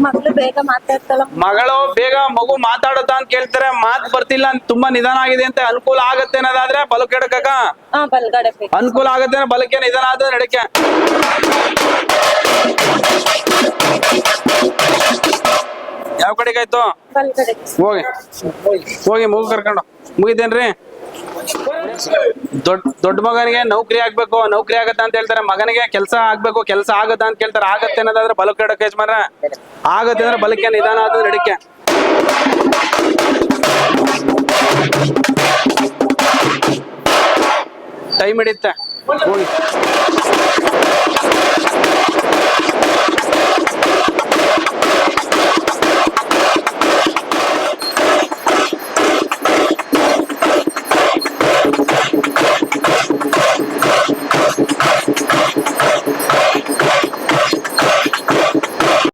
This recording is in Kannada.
ಮಕ್ಳು ಬೇಗ ಮಾತಾಡ್ತಾಳ ಮಗಳು ಬೇಗ ಮಗು ಮಾತಾಡುತ್ತಾ ಅಂತ ಕೇಳ್ತಾರೆ ಮಾತ್ ಬರ್ತಿಲ್ಲ ಅಂತ ತುಂಬಾ ನಿಧಾನ ಆಗಿದೆ ಅಂತ ಅನುಕೂಲ ಆಗತ್ತೆ ಅನ್ನೋದಾದ್ರೆ ಬಲಕ್ಕೆ ಎಡಕಕ್ಕ ಹಾ ಬಲ್ಗಡೆ ಬೇಕು. ಅನುಕೂಲ ಆಗತ್ತೆ ಬಲಕ್ಕೆ ನಿಧಾನ ಆದ್ರೆ ನಡಕ್ಕೆ ಯಾವ ಕಡೆಗಾಯ್ತು ಬಲ್ಗಡೆ. ಹೋಗಿ. ಹೋಗಿ ಮಗು ಕರ್ಕೊಂಡು. ಮುಗಿತೇನ್ರಿ? ದೊಡ್ಡ ದೊಡ್ಡ ಮಗನಿಗೆ ನೌಕರಿ ಆಗ್ಬೇಕು, ನೌಕರಿ ಆಗತ್ತ ಅಂತ ಹೇಳ್ತಾರೆ. ಮಗನಿಗೆ ಕೆಲಸ ಆಗ್ಬೇಕು, ಕೆಲಸ ಆಗತ್ತ ಅಂತ ಕೇಳ್ತಾರೆ. ಆಗತ್ತೆ ಅನ್ನೋದಾದ್ರೆ ಬಲಕ್ಕೆ ಇಡಕ್ಕೆ ಯಜಮಾನ ಆಗತ್ತೆ ಅಂದ್ರೆ ಬಲಕ್ಕೆ ನಿಧಾನ ಆದ್ರೆ ನಡಿಕೆ ಟೈಮ್ ಹಿಡಿಯುತ್ತೆ.